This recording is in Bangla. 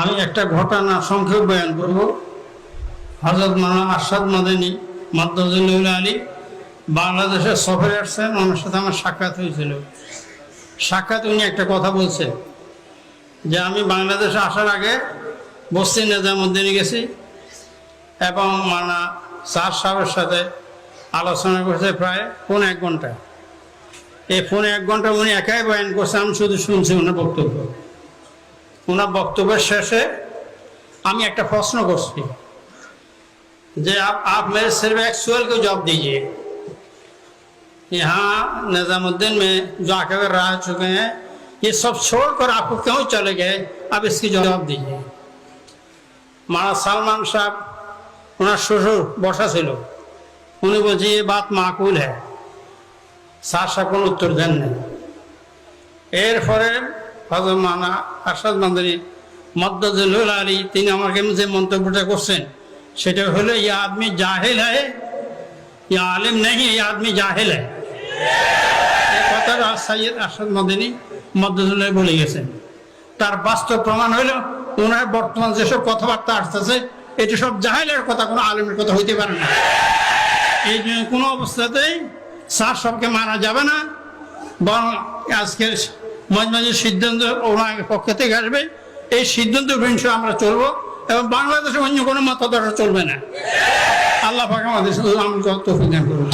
আমি একটা ঘটনা সংক্ষেপ বয়ান করব। হজরত মানা আরশাদ মাদানী মাদ্দাজুল্লাহ আলী বাংলাদেশের সফরে আসছেন, ওনার সাথে আমার সাক্ষাৎ হয়েছিল। সাক্ষাৎ উনি একটা কথা বলছেন যে, আমি বাংলাদেশে আসার আগে বস্তি নিজামুদ্দিনে গেছি এবং মানা স্যার সাহেবের সাথে আলোচনা করছে প্রায় পৌনে এক ঘণ্টা। এই পৌনে এক ঘণ্টা উনি একাই বয়ান করছে আমি শুধু শুনছি ওনার বক্তব্য। ওনার বক্তব্যের শেষে আমি একটা প্রশ্ন করছি যে आप आप मेरे सिर्फ एक सवाल को जवाब दीजिए यहाँ निज़ामुद्दीन में जो आके रह चुके हैं ये सब छोड़कर आपको क्यों चले गए अब इसकी जवाब दीजिए माना सलमान साहब ওনার শ্বশুর বসা ছিল উনি বলছে এ বাত মাকুল হ্যাঁ স্যার সাহেব কোনো উত্তর দেন না এরপরে হজরত মানা আরশাদ মাদানী মদ্দুল আলী, তিনি আমাকে যে মন্তব্যটা করছেন, সেটা হলো ইয়ে আদমি জাহেল হয় ইয়ে আলিম নেই এই আদমি জাহেল হয় এই কথাটা সৈয়দ আরশাদ মাদানী বলে গেছেন। তার বাস্তব প্রমাণ হলো ওনার বর্তমান যেসব কথাবার্তা আসতেছে, এটি সব জাহেলের কথা, কোনো আলিমের কথা হইতে পারে না। এই জন্য কোনো অবস্থাতেই স্যার সবকে মারা যাবে না, বরং আজকের মজমাজির সিদ্ধান্ত ওনার পক্ষ থেকে আসবে। এই সিদ্ধান্ত বিংশ আমরা চলবো এবং বাংলাদেশে অন্য কোনো মাথা মতাদর্শ চলবে না। আল্লাহ পাক আমাদের শুধু আমি তৌফিক দান করুন।